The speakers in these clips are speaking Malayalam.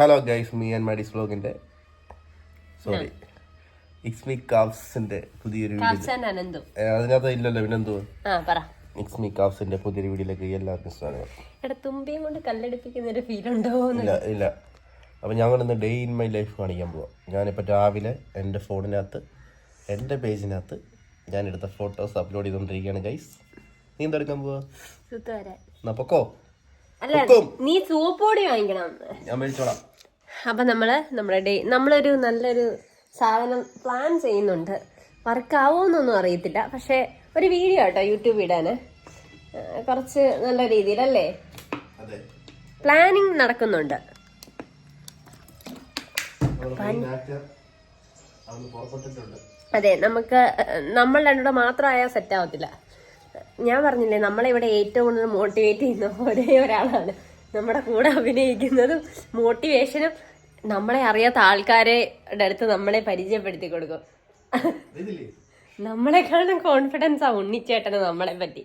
ഹലോ ഗൈസ് മീ ആൻഡ് മൈഡീസ് വ്ലോഗിന്റെ സോറി ഇക്സ്മി കാഫ്സിന്റെ പുതിയൊരു വീഡിയോ അതിനകത്ത് ഇല്ലല്ലോ പിന്നെന്തോ ആ പറ. ഇക്സ്മി കാപ്സിന്റെ പുതിയൊരു വീഡിയോയിലേക്ക് എല്ലാവർക്കും സ്വാഗതം. തുമ്പിയും കൊണ്ട് കല്ലെടുപ്പിക്കുന്ന ഒരു ഫീൽ ഉണ്ടോ ഇല്ല ഇല്ല. അപ്പം ഞങ്ങൾ ഇന്ന് ഡേ ഇൻ മൈ ലൈഫ് കാണിക്കാൻ പോവാം. ഞാനിപ്പോൾ രാവിലെ എന്റെ ഫോണിനകത്ത് എന്റെ പേജിനകത്ത് ഞാൻ എടുത്ത ഫോട്ടോസ് അപ്ലോഡ് ചെയ്തുകൊണ്ടിരിക്കുകയാണ് ഗൈസ് നീ എന്തെടുക്കാൻ പോവാ? എന്നാ പൊക്കോ. അല്ല നീ പൊടി വാങ്ങിക്കണം ഞാൻ മേടിച്ചോളാം. അപ്പൊ നമ്മൾ നമ്മുടെ ഡേ നമ്മളൊരു നല്ലൊരു സാധനം പ്ലാൻ ചെയ്യുന്നുണ്ട്. വർക്ക് ആവുമെന്നൊന്നും അറിയത്തില്ല. പക്ഷെ ഒരു വീഡിയോ കേട്ടോ യൂട്യൂബ് ഇടാന് കുറച്ച് നല്ല രീതിയിലല്ലേ? പ്ലാനിങ് നടക്കുന്നുണ്ട്. അതെ നമുക്ക് നമ്മൾ രണ്ടുകൂടെ മാത്രമായാൽ സെറ്റ് ആവത്തില്ല. ഞാൻ പറഞ്ഞില്ലേ നമ്മളെ ഇവിടെ ഏറ്റവും കൂടുതൽ മോട്ടിവേറ്റ് ചെയ്യുന്ന ഒരേ ഒരാളാണ്. നമ്മുടെ കൂടെ അഭിനയിക്കുന്നതും മോട്ടിവേഷനും നമ്മളെ അറിയാത്ത ആൾക്കാരെ അടുത്ത് നമ്മളെ പരിചയപ്പെടുത്തി കൊടുക്കും. നമ്മളെ നമ്മളെക്കാളും കോൺഫിഡൻസ് ആ ഉണ്ണിച്ചേട്ടന് നമ്മളെ പറ്റി.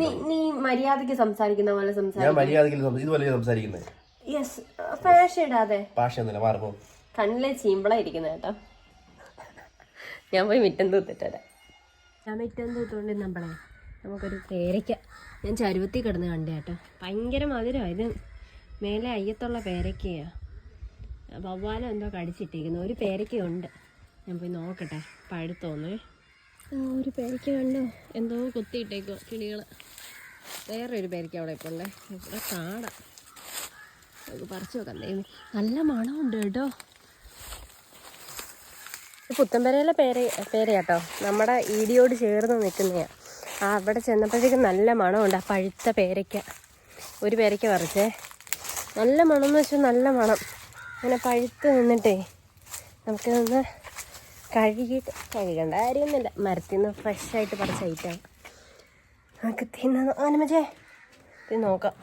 നീ നീ മര്യാദയ്ക്ക് സംസാരിക്കുന്ന പോലെ സംസാരിക്കുന്നത് യെസ് ഫാഷൻ ഇടാതെ. കണ്ണിലെ ചീമ്പള ഇരിക്കുന്ന കേട്ടോ. ഞാൻ പോയി മിറ്റം തൂത്തിട്ടെ ഞാൻ മിറ്റം തൂത്തോണ്ട് നമ്മളെ. നമുക്കൊരു പേരയ്ക്ക. ഞാൻ ചരുവത്തിൽ കിടന്ന് കണ്ടേ കേട്ടോ. ഭയങ്കര മധുരമാണ് ഇത്. മേലെ അയ്യത്തുള്ള പേരയ്ക്കയാണ് വവ്വാലം എന്തോ കടിച്ചിട്ടിരിക്കുന്നു. ഒരു പേരയ്ക്കുണ്ട് ഞാൻ പോയി നോക്കട്ടെ. പഴുത്തോന്നേ. ഒരു പേരയ്ക്ക കണ്ടോ? എന്തോ കുത്തിയിട്ടേക്കോ കിളികൾ വേറെ ഒരു പേരയ്ക്ക അവിടെ ഇപ്പോൾ ഉണ്ടേ ഇവിടെ കാടാ. നമുക്ക് പറിച്ചു നോക്കാം. നല്ല മണമുണ്ട് കേട്ടോ. പുത്തമ്പരയിലെ പേര പേരയാട്ടോ. നമ്മുടെ ഈടിയോട് ചേർന്ന് നിൽക്കുന്നതാണ് അവിടെ ചെന്നപ്പോഴത്തേക്കും നല്ല മണമുണ്ട് ആ പഴുത്ത പേരയ്ക്ക. ഒരു പേരയ്ക്ക പറിച്ചേ. നല്ല മണം എന്ന് വെച്ചാൽ നല്ല മണം. അങ്ങനെ പഴുത്ത് നിന്നിട്ടേ നമുക്ക് നിന്ന് കഴുകിയിട്ട് കഴുകണ്ട കാര്യമൊന്നുമില്ല. മരത്തിൽ നിന്ന് ഫ്രഷായിട്ട് പറിച്ച ഐറ്റാണ് നമുക്ക് തിന്നു ആനമജേ തിന്ന് നോക്കാം.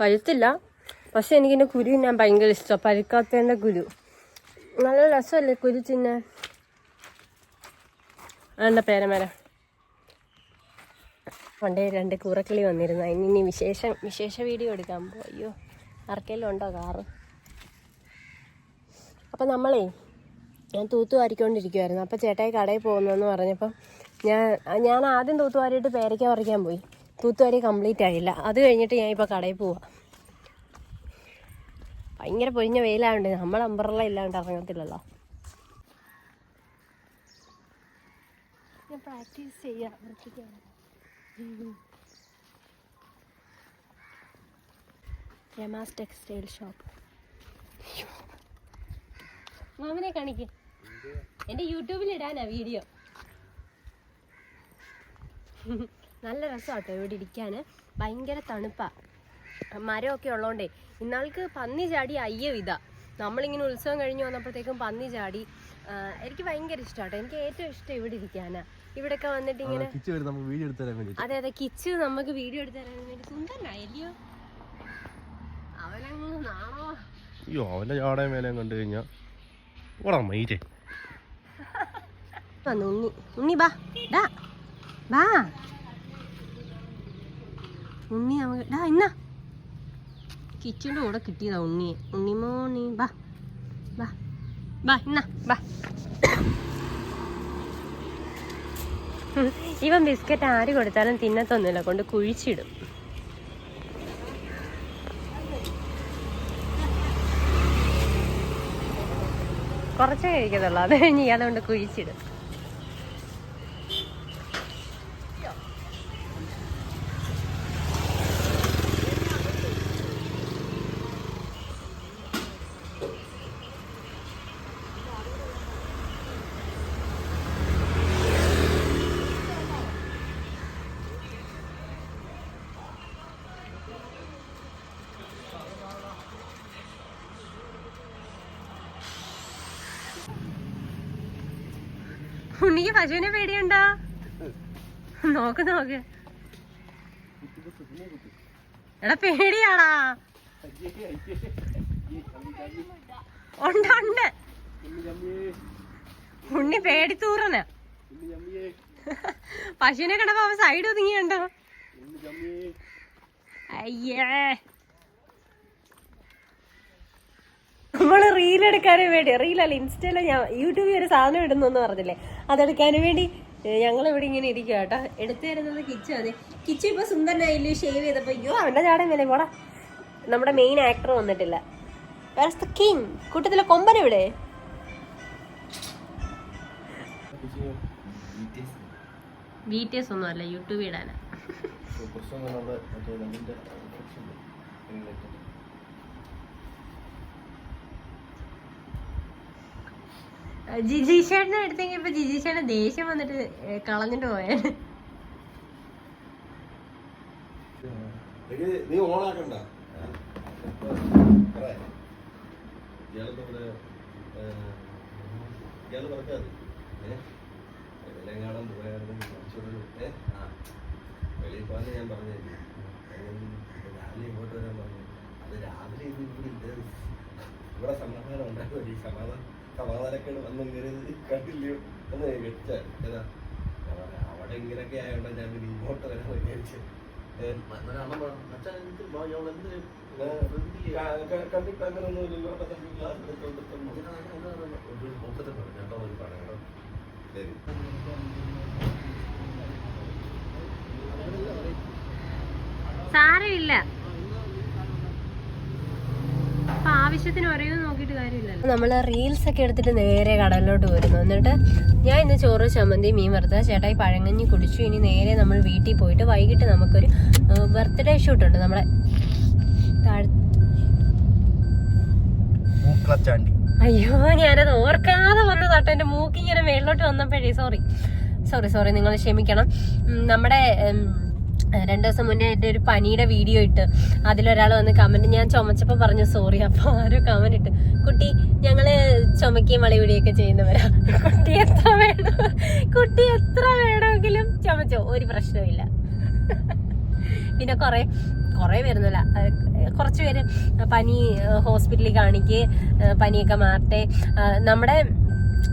പഴുത്തില്ല. പക്ഷെ എനിക്കിന്റെ കുരു ഞാൻ ഭയങ്കര ഇഷ്ടമാണ് പഴുക്കാത്തതിന്റെ കുരു. നല്ല രസമല്ലേ കുരു എന്റെ പേരമേര പണ്ടേ രണ്ട് കൂറക്കിളി വന്നിരുന്നു. അതിന് ഇനി വിശേഷം വിശേഷ വീഡിയോ എടുക്കാൻ പോ അയ്യോ ഉണ്ടോ കാറ്? അപ്പം നമ്മളേ ഞാൻ തൂത്തു വാരിക്കൊണ്ടിരിക്കുമായിരുന്നു അപ്പോൾ ചേട്ടായി കടയിൽ പോകുന്നതെന്ന് പറഞ്ഞപ്പം ഞാൻ ഞാൻ ആദ്യം തൂത്തുവാരിയിട്ട് പേരയ്ക്ക പറിക്കാൻ പോയി. തൂത്തുവാരി കംപ്ലീറ്റ് ആയില്ല. അത് കഴിഞ്ഞിട്ട് ഞാൻ ഇപ്പോൾ കടയിൽ പോവാം. ഭയങ്കര പൊരിഞ്ഞ വെയിലായോണ്ട് നമ്മൾ അമ്പറല ഇല്ലാണ്ട് ഇറങ്ങത്തില്ലല്ലോ. ഞാൻ പ്രാക്ടീസ് ടെക്സ്റ്റൈൽ ഷോപ്പ് മാമനെ കാണിക്ക്. എന്റെ യൂട്യൂബിൽ ഇടാനാ വീഡിയോ നല്ല രസമാട്ടോ ഇവിടെ ഇരിക്കാൻ ഭയങ്കര തണുപ്പാ. മരമൊക്കെ ഉള്ളതുകൊണ്ടേ ഇന്നാൾക്ക് പന്നി ചാടി അയ്യോ ഇതാ. നമ്മളിങ്ങനെ ഉത്സവം കഴിഞ്ഞ് വന്നപ്പോഴത്തേക്കും പന്നി ചാടി. എനിക്ക് ഭയങ്കര ഇഷ്ടമാട്ടോ എനിക്ക് ഏറ്റവും ഇഷ്ടം ഇവിടെ ഇരിക്കാനാ. ഇവിടെയൊക്കെ വന്നിട്ട് ഇങ്ങനെ അതെ അതെ. കിച്ച് നമുക്ക് വീഡിയോ എടുത്ത് തരാൻ വേണ്ടി സുന്ദരനായല്ലോ അവനങ്ങ് നാണോ? അയ്യോ അവന്റെ ചാടയും മേലെ കണ്ടു കഴിഞ്ഞാ. വന്നു ഉണ്ണി ഉണ്ണി ബാ. ഡാ. ബാ. ഉണ്ണി നമുക്ക് ഡാ ഇന്നാ. കിച്ചുന്റെ കൂടെ കിട്ടിയതാ ഉണ്ണിയെ ഉണ്ണിമോണി ബാ ബാ ബാ ഇന്നാ ബാ. ഇവൻ ബിസ്ക്കറ്റ് ആര് കൊടുത്താലും തിന്നത്തൊന്നുമില്ല കൊണ്ട് കുഴിച്ചിടും. കുറച്ചേ കഴിക്കത്തുള്ളൂ അത് കഴിഞ്ഞ് ഇയാളെ കൊണ്ട് കുഴിച്ചിടും. ഉണ്ണിക്ക് പശുവിനെ പേടിയുണ്ടോ? നോക്ക് നോക്ക്. എടാ പേടിയാടാ. ഉണ്ട് ഉണ്ട്. ഉണ്ണി പേടിത്തൂറന പശുവിനെ കണ്ടപ്പോ അവൻ സൈഡ് ഒതുങ്ങിയുണ്ടോ? അയ്യേ. നമ്മൾ റീൽ എടുക്കാനും വേണ്ടി റീലല്ല ഇൻസ്റ്റയിലെ ഞാൻ യൂട്യൂബിൽ ഒരു സാധനം ഇടുന്നു എന്ന് പറഞ്ഞില്ലേ? അതെടുക്കാനും വേണ്ടി ഞങ്ങൾ ഇവിടെ ഇങ്ങനെ ഇരിക്കുക കേട്ടോ. എടുത്തു തരുന്നത് കിച്ചു അതെ കിച്ചു ഇപ്പൊ സുന്ദരനായില്ലേ ഷേവ് ചെയ്തപ്പോ അയ്യോ അവന്റെ ചാടൻ വില പോടാ. നമ്മുടെ മെയിൻ ആക്ടർ വന്നിട്ടില്ല. വേറെ കിങ് കൂട്ടത്തിലെ കൊമ്പൻ ഇവിടെ ബി ടി എസ് ഒന്നും അല്ല യൂട്യൂബ് ഇടാനാ ജിജീഷേട്ടനെ എടുത്തെങ്കിൽ ഇപ്പൊ ജിജീഷേട്ടൻ ദേഷ്യം വന്നിട്ട് കളഞ്ഞിട്ട് പോയാ നീ ഓണാക്കണ്ട. ഇയാൾ പറഞ്ഞാൽ എല്ലാം പോയായിരുന്നു വെളിയിൽ പോകാൻ ഞാൻ ഇങ്ങോട്ട് അത് രാവിലെ ഇവിടെ സമാധാനം ഉണ്ടായിരുന്നു. ഈ സമാധാനം സമാധാനക്കേട് വന്ന് കയറിയത് കണ്ടില്ലയോ എന്ന് ഏതാ? ഞാൻ പറഞ്ഞു, അവിടെ ഇങ്ങനെയൊക്കെ ആയതുകൊണ്ട് ഞാൻ പിന്നെ ഇങ്ങോട്ട് വരാൻ വിചാരിച്ചു. കണ്ടിട്ട് അങ്ങനൊന്നുമില്ലല്ലോ ശരി. സാരമില്ല. അപ്പൊ ആവശ്യത്തിന് ഒരേ നോക്കിയിട്ട് കാര്യമില്ലല്ലോ. നമ്മൾ റീൽസ് ഒക്കെ എടുത്തിട്ട് നേരെ കടലിലോട്ട് വരുന്നു. എന്നിട്ട് ഞാൻ ഇന്ന് ചോറ് ചമ്മന്തി മീൻ വറുത്ത ചേട്ടായി പഴങ്ങഞ്ഞി കുടിച്ചു. ഇനി നേരെ നമ്മൾ വീട്ടിൽ പോയിട്ട് വൈകിട്ട് നമുക്കൊരു ബർത്ത്ഡേ ഷൂട്ട് ഉണ്ട്. നമ്മളെ അയ്യോ ഞാനത് ഓർക്കാതെ വന്നതാട്ടോ എന്റെ മൂക്കിങ്ങനെ മേളിലോട്ട് വന്നപ്പോഴേ. സോറി സോറി സോറി നിങ്ങൾ ക്ഷമിക്കണം. നമ്മുടെ രണ്ടു ദിവസം മുന്നേ എന്റെ ഒരു പനിയുടെ വീഡിയോ ഇട്ട് അതിലൊരാൾ വന്ന് കമന്റ് ഞാൻ ചുമച്ചപ്പോൾ പറഞ്ഞു സോറി അപ്പോൾ ആരോ കമന്റ് ഇട്ട് കുട്ടി ഞങ്ങൾ ചുമക്കുകയും വളയുകയൊക്കെ ചെയ്യുന്നവരാ. കുട്ടി എത്ര വേണം? കുട്ടി എത്ര വേണമെങ്കിലും ചുമച്ചോ ഒരു പ്രശ്നമില്ല പിന്നെ കുറേ കുറേ വരുന്നില്ല കുറച്ച് പേര് പനി ഹോസ്പിറ്റലിൽ കാണിക്കുക പനിയൊക്കെ മാറട്ടെ. നമ്മുടെ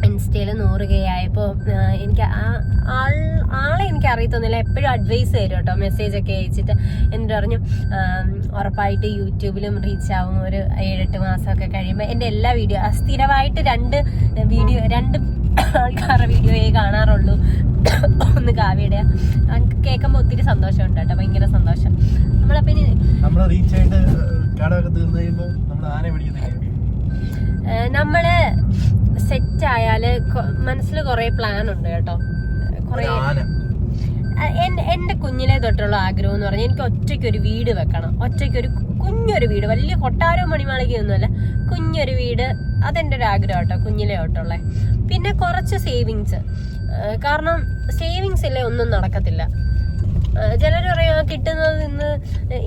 ഇൻസ്റ്റയിൽ നൂറ് കെ ആയപ്പോൾ എനിക്ക് ആ ആൾ ആളെ എനിക്ക് അറിയത്തൊന്നുമില്ല. എപ്പോഴും അഡ്വൈസ് തരും കേട്ടോ മെസ്സേജ് ഒക്കെ അയച്ചിട്ട് എന്നിട്ട് പറഞ്ഞു ഉറപ്പായിട്ട് യൂട്യൂബിലും റീച്ച് ആവും. ഒരു ഏഴെട്ട് മാസമൊക്കെ കഴിയുമ്പോൾ എന്റെ എല്ലാ വീഡിയോ സ്ഥിരമായിട്ട് രണ്ട് വീഡിയോ രണ്ട് ആൾക്കാരുടെ വീഡിയോയെ കാണാറുള്ളൂ. ഒന്ന് കാവ്യയുടെ. കേൾക്കുമ്പോൾ ഒത്തിരി സന്തോഷമുണ്ട് കേട്ടോ ഭയങ്കര സന്തോഷം. നമ്മളപ്പോ ഇനി നമ്മൾ റീച്ച് ആയിട്ട് കടമൊക്കെ തീർന്നു കഴിയുമ്പോൾ നമ്മൾ ആനെ പിടിക്കുന്നില്ല നമ്മൾ സെറ്റ് ആയാൽ മനസ്സിൽ കുറെ പ്ലാൻ ഉണ്ട് കേട്ടോ. കുറെ എന്റെ കുഞ്ഞിലെ തൊട്ടുള്ള ആഗ്രഹം എന്ന് പറഞ്ഞാൽ എനിക്ക് ഒറ്റയ്ക്ക് ഒരു വീട് വെക്കണം. ഒറ്റയ്ക്ക് ഒരു കുഞ്ഞൊരു വീട് വലിയ കൊട്ടാരവും മണിമാളികയൊന്നുമല്ല. കുഞ്ഞൊരു വീട് അതെന്റെ ഒരു ആഗ്രഹം കേട്ടോ കുഞ്ഞിലെ തൊട്ടുള്ള. പിന്നെ കുറച്ച് സേവിങ്സ്. കാരണം സേവിങ്സ് ഇല്ലേ ഒന്നും നടക്കത്തില്ല. ചിലർ പറയാ കിട്ടുന്നത് ഇന്ന്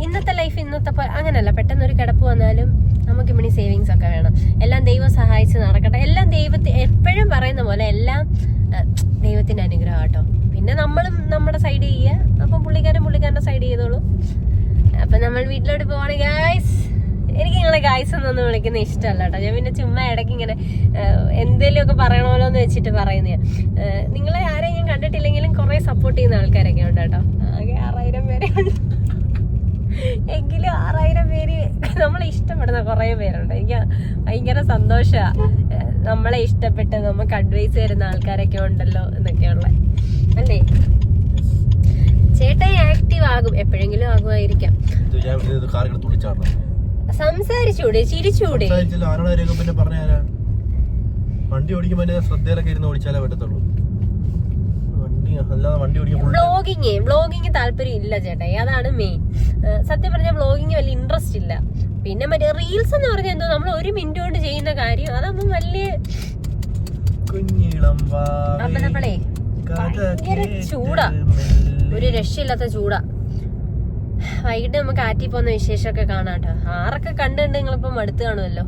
ഇന്നത്തെ ലൈഫ് ഇന്നത്തെ അങ്ങനെയല്ല പെട്ടെന്ന് ഒരു കിടപ്പ് വന്നാലും നമുക്ക് ഇവിടെ സേവിങ്സ് ഒക്കെ വേണം. എല്ലാം ദൈവം സഹായിച്ച് നടക്കട്ടെ. എല്ലാം ദൈവത്തെ എപ്പോഴും പറയുന്ന പോലെ എല്ലാം ദൈവത്തിന്റെ അനുഗ്രഹം കേട്ടോ പിന്നെ നമ്മളും നമ്മുടെ സൈഡ് ചെയ്യുക. അപ്പം പുള്ളിക്കാരൻ പുള്ളിക്കാരന്റെ സൈഡ് ചെയ്തോളൂ. അപ്പൊ നമ്മൾ വീട്ടിലോട്ട് പോവാണ് ഗായ്സ് എനിക്ക് നിങ്ങളെ ഗായ്സ് എന്നൊന്നും വിളിക്കുന്ന ഇഷ്ടമല്ല കേട്ടോ. ഞാൻ പിന്നെ ചുമ്മാ ഇടയ്ക്ക് ഇങ്ങനെ എന്തെങ്കിലും ഒക്കെ പറയണമല്ലോ എന്ന് വെച്ചിട്ട് പറയുന്നത് നിങ്ങളെ ആരെയും ഞാൻ കണ്ടിട്ടില്ലെങ്കിലും കുറെ സപ്പോർട്ട് ചെയ്യുന്ന ആൾക്കാരൊക്കെ ഉണ്ട് കേട്ടോ. ആകെ ആറായിരം പേരെ ഉണ്ട് എങ്കിലും ആറായിരം പേര് നമ്മളെ ഇഷ്ടപ്പെടുന്ന കുറേ പേരുണ്ട്. എനിക്ക് ഭയങ്കര സന്തോഷമാണ് നമ്മളെ ഇഷ്ടപ്പെട്ട് നമുക്ക് അഡ്വൈസ് തരുന്ന ആൾക്കാരൊക്കെ ഉണ്ടല്ലോ എന്നൊക്കെയുള്ള. അല്ലേ? ചേട്ടൻ ആക്റ്റീവ് ആകും. എപ്പോഴെങ്കിലും ആകുമായിരിക്കാം. സംസാരിച്ചൂടെ ചിരിച്ചൂടെ? വണ്ടി ഓടിക്കുമ്പോൾ ശ്രദ്ധയിലൊക്കെ ഇരുന്ന് ഓടിച്ചാലേ പറ്റത്തുള്ളൂ. വ്ളോഗിങ് വ്ളോഗിങ് താല്പര്യം ഇല്ല ചേട്ടാ. അതാണ് മെയിൻ സത്യം പറഞ്ഞാൽ വ്ളോഗിങ് വലിയ ഇൻട്രസ്റ്റ് ഇല്ല. പിന്നെ മറ്റേ റീൽസ് എന്ന് പറഞ്ഞാൽ എന്തോ നമ്മൾ ഒരു മിനിറ്റ് കൊണ്ട് ചെയ്യുന്ന കാര്യം. അതാകുമ്പോൾ വലിയ അപ്പൊ നമ്മളേ ഭയങ്കര ചൂടാ. ഒരു രക്ഷയില്ലാത്ത ചൂടാ. വൈകിട്ട് നമുക്ക് ആറ്റി പോകുന്ന വിശേഷമൊക്കെ കാണാട്ടോ ആറൊക്കെ കണ്ടുണ്ട് നിങ്ങളിപ്പം മടുത്ത് കാണുമല്ലോ.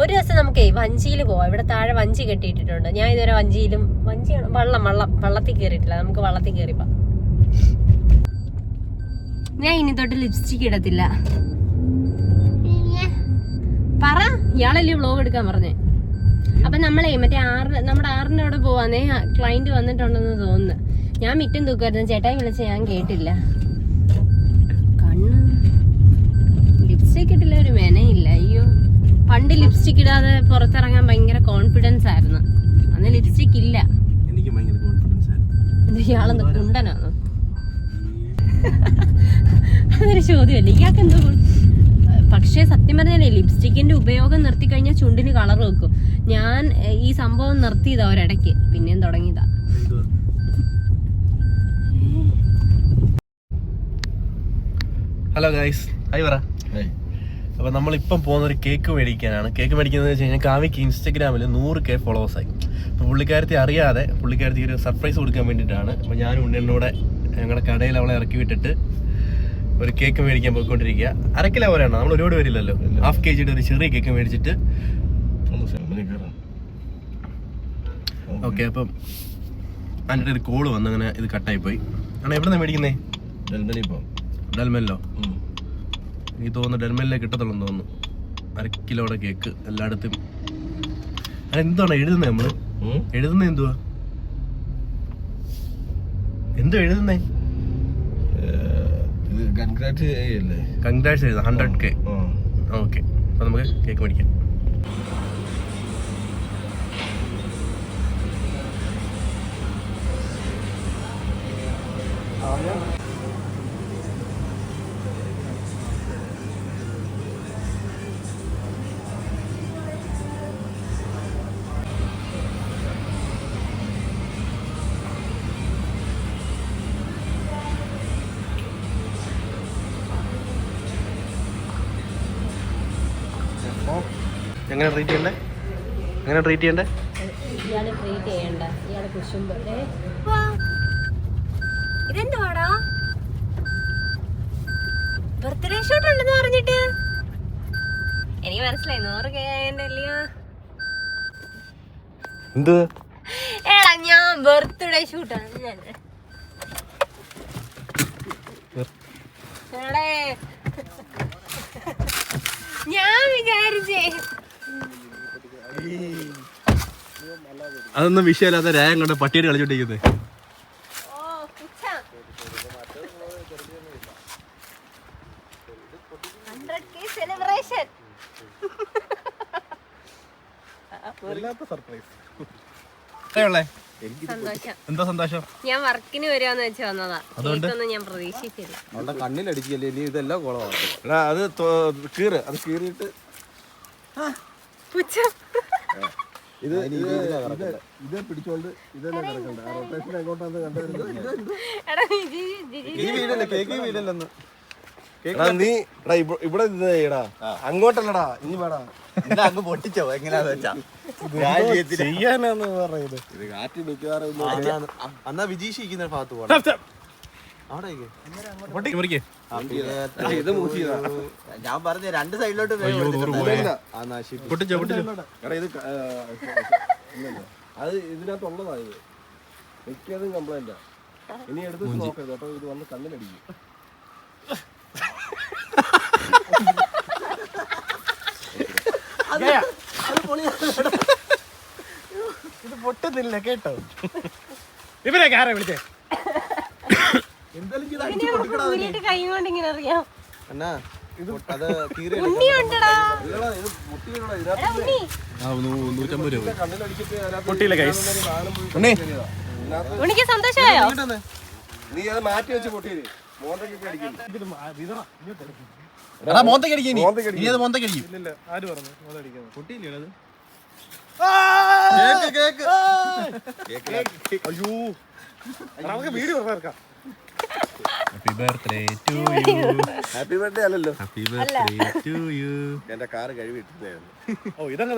ഒരു ദിവസം നമുക്ക് വഞ്ചിയിൽ പോവാം. ഇവിടെ താഴെ വഞ്ചി കെട്ടിയിട്ടിട്ടുണ്ട്. ഞാൻ ഇതുവരെ വഞ്ചിയിലും വഞ്ചി വള്ളം വള്ളം വള്ളത്തിൽ കയറിയിട്ടില്ല. നമുക്ക് വള്ളത്തിൽ കയറിപ്പോ ഞാൻ ഇനി തൊട്ട് ലിപ്സ്റ്റിക് ഇടത്തില്ല. പറ. ഇയാളല്ലേ വ്ളോഗ് എടുക്കാൻ പറഞ്ഞേ? അപ്പൊ നമ്മളെ മറ്റേ ആറ് നമ്മുടെ ആറിന്റെ അവിടെ പോവാന്നേ ക്ലൈന്റ് വന്നിട്ടുണ്ടെന്ന് തോന്നുന്നു. ഞാൻ മിറ്റം തൂക്കായിരുന്നു ചേട്ടായി വിളിച്ച ഞാൻ കേട്ടില്ല. കണ്ണ്. ലിപ്സ്റ്റിക് ഇട്ടില്ല ഒരു മെനയില്ല. അയ്യോ. പണ്ട് ലിപ്സ്റ്റിക് ഇടാതെ പുറത്തിറങ്ങാൻ ഭയങ്കര കോൺഫിഡൻസ് ആയിരുന്നു. അന്ന് ലിപ്സ്റ്റിക് ഇല്ല. എനിക്ക് ഭയങ്കര കോൺഫിഡൻസ് ആയിരുന്നു. ഇയാളെന്ത് കുണ്ടനാണോ? അതൊരു ചോദ്യമല്ല? ഇയാൾക്ക് എന്തോ പക്ഷെ പക്ഷേ സത്യം പറഞ്ഞാലേ ലിപ്സ്റ്റിക്കിന്റെ ഉപയോഗം നിർത്തി കഴിഞ്ഞാൽ ചുണ്ടിന് കളർ വെക്കും. ഞാൻ ഈ സംഭവം നിർത്തിയതാ ഒരിടയ്ക്ക്. പിന്നെയും തുടങ്ങിയതാ. ഹലോ ഗൈസ് ഹായ് പറ. അപ്പോൾ നമ്മളിപ്പം പോകുന്ന ഒരു കേക്ക് മേടിക്കാനാണ്. കേക്ക് മേടിക്കുന്നത് വെച്ച് കഴിഞ്ഞാൽ കാവ്യക്ക് ഇൻസ്റ്റഗ്രാമിൽ നൂറ് കെ ഫോളോവേഴ്സായി അപ്പോൾ പുള്ളിക്കാരത്തി അറിയാതെ പുള്ളിക്കാരത്തി ഒരു സർപ്രൈസ് കൊടുക്കാൻ വേണ്ടിയിട്ടാണ്. അപ്പോൾ ഞാനും ഉണ്ണിനോടെ ഞങ്ങളുടെ കടയിൽ അവളെ ഇറക്കി വിട്ടിട്ട് ഒരു കേക്ക് മേടിക്കാൻ പോയിക്കൊണ്ടിരിക്കുക അര പോലെയാണ്? നമ്മൾ ഒരുപാട് പേരില്ലല്ലോ. ഹാഫ് കെ ജിയുടെ ഒരു ചെറിയ കേക്ക് മേടിച്ചിട്ട്. ഓക്കെ അപ്പം അതിന്റെ ഒരു കോൾ വന്ന് അങ്ങനെ ഇത് കട്ടായി പോയി. ആണ് എവിടെ നിന്നാണ് മേടിക്കുന്നേ? ഡൽമെല്ലോ എനിക്ക് തോന്നുന്നു ഡെൽമെല്ലേ കിട്ടത്തുള്ളൂ തോന്നുന്നു. അര കിലോയുടെ കേക്ക് എല്ലായിടത്തും. അതെന്താണ് എഴുതുന്നത് നമ്മൾ? എഴുതുന്നത് എന്തുവാ? എന്തോ എഴുതുന്നേ? കൺഗ്രാറ്റ്സ് എഴുതാം ഹൺഡ്രഡ് കെ ഓക്കെ. അപ്പൊ നമുക്ക് കേക്ക് മേടിക്കാം. എങ്ങനെ ട്രീറ്റ് ചെയ്യണ്ടേ? എങ്ങനെ ട്രീറ്റ് ചെയ്യണ്ടേ? ഇയാളെ ട്രീറ്റ് ചെയ്യണ്ട. ഇയാൾ കുശുമ്പ്. ഇതെന്തുവാടാ? ബർത്ത്ഡേ ഷൂട്ട് ഉണ്ടെന്ന് പറഞ്ഞിട്ട്. എനിക്ക് മനസ്സിലായി. നൂറ് കെ ആയല്ലോ എന്ത്? എടാ ഞാൻ ബർത്ത്ഡേ ഷൂട്ടാണ് ഞാൻ. ഞാൻ വിചാരിച്ചേ അതൊന്നും വിഷയമില്ലാത്ത രായം കൊണ്ട് പട്ടിയുടെ കളിച്ചോണ്ടിരിക്കുന്നത് എന്താ സന്തോഷം? ഞാൻ വർക്കിന് വരുവാന്ന് വെച്ച് വന്നതാ. അതുകൊണ്ട്? ഞാൻ പ്രതീക്ഷിച്ചില്ല അവളുടെ കണ്ണിലടിക്കല്ലേ? ഇനി ഇതെല്ലാം കുളമാണ് എടാ അത് കീറ്. അത് കീറിയിട്ട് പുച്ഛം. ഇത് ഇത് പിടിച്ചോണ്ട് ഇതല്ലേ കിടക്കണ്ട റൊട്ടേഷൻ എങ്ങോട്ടാന്ന് കണ്ടുവരുന്നത് എടാ ജിജി ജിജി ഈ വീടല്ലേ കേക്ക് വീടല്ലെന്ന് എടാ നീ എടാ ഇവ- ഇവിടെ ഇതാ അങ്ങോട്ടല്ലടാ ഇനി വേടാ. അങ്ങ് പൊട്ടിച്ചോ? എങ്ങനെയാന്ന് വെച്ചാ? ചെയ്യാനാന്ന് പറയുന്നത്. ഇത് കാറ്റ് മിക്കവാറും അന്നാ വിജീഷിക്കുന്ന ഭാഗത്ത് പോകണം ഞാൻ പറഞ്ഞ രണ്ട് സൈഡിലോട്ട് അത് ഇതിനകത്തുള്ളതാ ഇത്. മിക്കതും കംപ്ലൈന്റാ ഇനി എടുത്ത് നോക്കരുത് കേട്ടോ ഇത് വന്ന് കണ്ണിലടിക്കും. ഇത് പൊട്ടുന്നില്ല കേട്ടോ. ഇവരെ കാരെ വിളിച്ചേ? കൈ അത് പൊട്ടിയില്ല. ഇതിനകത്ത് ഉണ്ണിക്ക് സന്തോഷമായോ? നീ അത് മാറ്റി വെച്ച് പൊട്ടിയത് മോന്തയ്ക്കൊക്കെ അടിക്കില്ല എടാ മോന്തയ്ക്ക് അടിക്കും ഇനി. മോന്തയ്ക്ക് ഇനി അത് മോന്തയ്ക്ക് അടിക്കും. Happy birthday to you happy birthday അല്ലല്ലോ. ഹാപ്പി ബർത്ത്ഡേ ടു യു എന്റെ കാർ കഴുകി ഓ ഇതങ്ങ്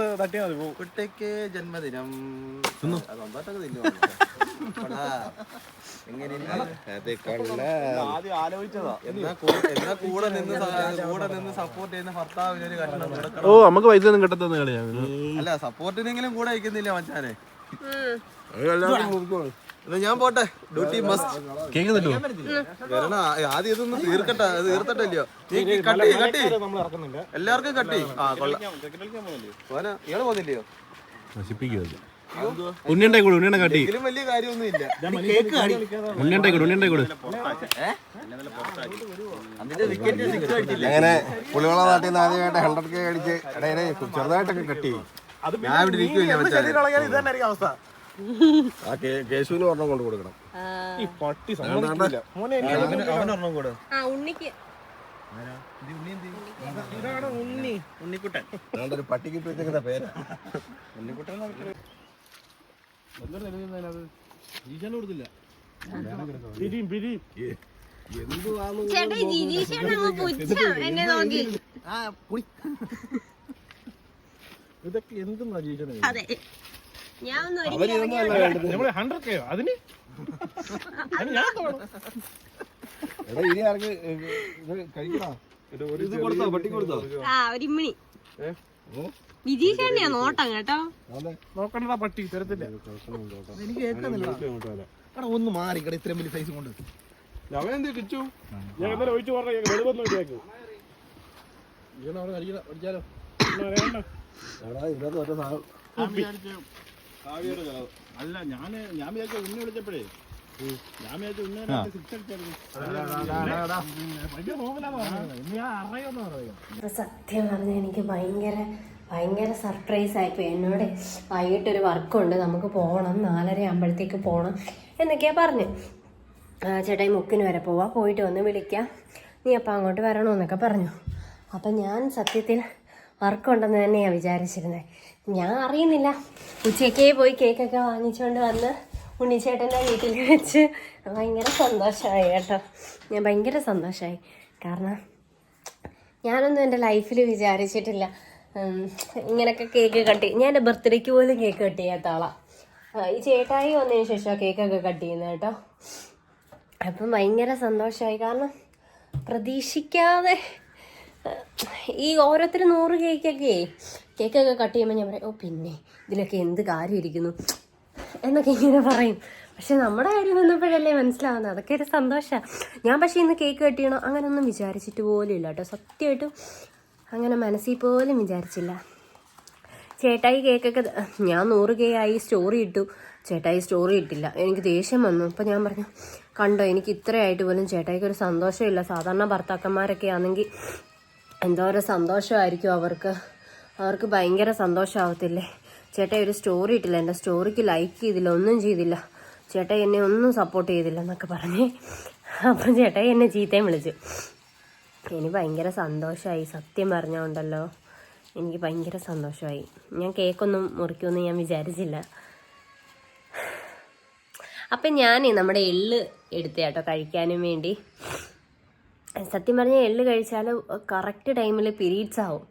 ജന്മദിനം മതി. സ്വന്തമായിട്ടൊക്കെ തിന്നു? എങ്ങനെ അത് കൊള്ളാം. എന്നാ കൂ- എന്നാ കൂടെ നിന്ന് കൂടെ നിന്ന് സപ്പോർട്ട് ചെയ്യുന്ന ഭർത്താവിന് ഒരു ഓ നമുക്ക് പൈസ ഒന്നും കിട്ടത്തൊന്നും കളിയാ. അല്ല സപ്പോർട്ടിനെങ്കിലും കൂടെ അയക്കുന്നില്ല മച്ചാനെ? എന്നാ ഞാൻ പോട്ടെ. ഡ്യൂട്ടി മസ്റ്റ് വരണ ആദ്യം ഇതൊന്നും തീർക്കട്ടെ തീർത്തട്ടല്ലോ കട്ടി കട്ടി എല്ലാവർക്കും കട്ടി ആ കൊള്ളാം. പോനാ ഇയാൾ പോകുന്നില്ലയോ നശിപ്പിക്കുക ഉണ്ണിയുണ്ടായി കൂടെ ഉണ്ണിയുടെ കാട്ടി ഇതിലും വലിയ കാര്യമൊന്നും ഇല്ല. ഉണ്ണിയുണ്ടായി കൂടെ ഉണ്ണിയുണ്ടായി കൂടെ. അങ്ങനെ പുളിവള നാട്ടിൽ നിന്ന് ആദ്യമായിട്ട് ഹൺഡ്രഡ് കെ അടിച്ച് ഇടയിലെ ചെറുതായിട്ടൊക്കെ കട്ടി ഞാൻ ഇവിടെ ഇരിക്കില്ല ആ കേശുവിന് ഒരെണ്ണം കൊണ്ട് കൊടുക്കണം. ഈ പട്ടി സമ്മതിക്കില്ല മോനെ അവനൊരെണ്ണം കൂടെ. ആ ഉണ്ണിക്ക്. ഇതാണ് ഉണ്ണി. ഉണ്ണിക്കുട്ടൻ. ഒരു പട്ടിക്ക് വെച്ചേക്കുന്ന പേരാ. ഉണ്ണിക്കുട്ടൻ എന്നെ നോക്കി. ഇതൊക്കെ എന്തും ജീവിച്ചത് നമ്മൾ ഹൺഡ്രഡ് കെയോ അതിന്? ഞാൻ എടാ ഇനി ആർക്ക് ഇത് കഴിക്കണോ? ഇത് കൊടുത്തോ? പട്ടി കൊടുത്തോ? ആ ഒരു ഇമ്മിണി. വിജീഷേട്ടനെയാ നോട്ടം കേട്ടോ. നോക്കണ്ടടാ പട്ടി തരത്തില്ല. എനിക്ക് കേൾക്കുന്നില്ല. എടാ ഒന്ന് മാറി കട ഇത്രയും വലിയ സൈസ് കൊണ്ട്. അവൻ എന്ത് കിച്ചു? ഞാൻ ഇന്നലെ ഒഴിച്ചു പറഞ്ഞ വെളുവെന്ന് ഒഴിവാക്കി അവിടെ കഴിക്കില്ല പഠിച്ചാലോ എടാ ഇതിനകത്ത് അല്ല ഞാൻ ഞാൻ വിചാരിച്ച ഉണ്ണി വിളിച്ചപ്പോഴേ. ഞാൻ വിചാരിച്ച ഉണ്ണി സിക്സ് അടിച്ചായിരുന്നു സത്യം പറഞ്ഞാൽ എനിക്ക് ഭയങ്കര ഭയങ്കര സർപ്രൈസ് ആയിപ്പോയി. എന്നോട് വൈകിട്ടൊരു വർക്കുണ്ട്. നമുക്ക് പോകണം നാലര ആകുമ്പോഴത്തേക്ക് പോകണം എന്നൊക്കെയാ പറഞ്ഞു. ചേട്ടായി മുക്കിന് വരെ പോവാ. പോയിട്ട് വന്ന് വിളിക്കാം. നീ അപ്പം അങ്ങോട്ട് വരണമെന്നൊക്കെ പറഞ്ഞു. അപ്പം ഞാൻ സത്യത്തിൽ വർക്കുണ്ടെന്ന് തന്നെയാണ് വിചാരിച്ചിരുന്നത് ഞാൻ അറിയുന്നില്ല. ഉച്ചയ്ക്ക് പോയി കേക്കൊക്കെ വാങ്ങിച്ചുകൊണ്ട് വന്ന് ഉണ്ണിച്ചേട്ടന്റെ വീട്ടിൽ വെച്ച്. ഭയങ്കര സന്തോഷമായി കേട്ടോ. ഞാൻ ഭയങ്കര സന്തോഷമായി. കാരണം ഞാനൊന്നും എന്റെ ലൈഫിൽ വിചാരിച്ചിട്ടില്ല. ഇങ്ങനെയൊക്കെ കേക്ക് കട്ട് ഞാൻ എന്റെ ബർത്ത്ഡേക്ക് പോലും കേക്ക് കട്ട് ചെയ്യാത്ത ഈ ചേട്ടായി വന്നതിന് ശേഷം കേക്കൊക്കെ കട്ട് ചെയ്യുന്നത് കേട്ടോ. അപ്പം ഭയങ്കര സന്തോഷമായി. കാരണം പ്രതീക്ഷിക്കാതെ ഈ ഓരോരുത്തർ നൂറ് കേക്കൊക്കെ കേക്കൊക്കെ കട്ട് ചെയ്യുമ്പോൾ ഞാൻ പറയും ഓ പിന്നെ ഇതിലൊക്കെ എന്ത് കാര്യം ഇരിക്കുന്നു എന്നൊക്കെ ഇങ്ങനെ പറയും. പക്ഷെ നമ്മുടെ കാര്യം വന്നപ്പോഴല്ലേ മനസ്സിലാവുന്നത്. അതൊക്കെ ഒരു സന്തോഷമാണ് ഞാൻ പക്ഷേ ഇന്ന് കേക്ക് കട്ട് ചെയ്യണം അങ്ങനെയൊന്നും വിചാരിച്ചിട്ട് പോലും ഇല്ല കേട്ടോ. സത്യമായിട്ടും അങ്ങനെ മനസ്സിൽ പോലും വിചാരിച്ചില്ല. ചേട്ടായി കേക്കൊക്കെ ഞാൻ നൂറ് കേ ആയി സ്റ്റോറി ഇട്ടു. ചേട്ടായി സ്റ്റോറി ഇട്ടില്ല. എനിക്ക് ദേഷ്യം വന്നു. അപ്പം ഞാൻ പറഞ്ഞു കണ്ടോ എനിക്ക് ഇത്രയായിട്ട് പോലും ചേട്ടായിക്ക് ഒരു സന്തോഷമില്ല. സാധാരണ ഭർത്താക്കന്മാരൊക്കെ ആണെങ്കിൽ എന്തോരം സന്തോഷമായിരിക്കും അവർക്ക്. അവർക്ക് ഭയങ്കര സന്തോഷമാവത്തില്ലേ? ചേട്ടാ ഒരു സ്റ്റോറി ഇട്ടില്ല. എന്റെ സ്റ്റോറിക്ക് ലൈക്ക് ചെയ്തില്ല. ഒന്നും ചെയ്തില്ല. ചേട്ടായി എന്നെ ഒന്നും സപ്പോർട്ട് ചെയ്തില്ല എന്നൊക്കെ പറഞ്ഞ്. അപ്പം ചേട്ടായി എന്നെ ചീത്തയും വിളിച്ചു. എനിക്ക് ഭയങ്കര സന്തോഷമായി. സത്യം പറഞ്ഞോണ്ടല്ലോ. എനിക്ക് ഭയങ്കര സന്തോഷമായി. ഞാൻ കേക്കൊന്നും മുറിക്കുമെന്ന് ഞാൻ വിചാരിച്ചില്ല. അപ്പം ഞാൻ നമ്മുടെ എള്ള് എടുത്തേട്ടോ കഴിക്കാനും വേണ്ടി. സത്യം പറഞ്ഞാൽ എള്ള് കഴിച്ചാൽ കറക്റ്റ് ടൈമിൽ പീരീഡ്സ് ആവും.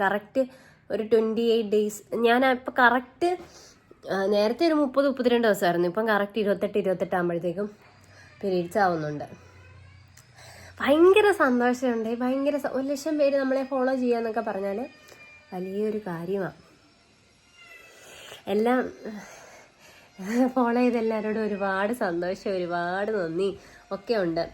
കറക്റ്റ് ഒരു ട്വന്റി എയ്റ്റ് ഡേയ്സ് ഞാൻ ഇപ്പം കറക്റ്റ് നേരത്തെ ഒരു മുപ്പത് മുപ്പത്തിരണ്ട് ദിവസമായിരുന്നു. ഇപ്പം കറക്റ്റ് ഇരുപത്തെട്ട് ഇരുപത്തെട്ട് ആകുമ്പോഴത്തേക്കും പീരീഡ്സ് ആവുന്നുണ്ട്. ഭയങ്കര സന്തോഷമുണ്ട്. ഭയങ്കര ഒരു ലക്ഷം പേര് നമ്മളെ ഫോളോ ചെയ്യാന്നൊക്കെ പറഞ്ഞാൽ വലിയൊരു കാര്യമാണ് എല്ലാം ഫോളോ ചെയ്ത എല്ലാവരോടും ഒരുപാട് സന്തോഷം ഒരുപാട് നന്ദി. ഒക്കെ ഉണ്ട്.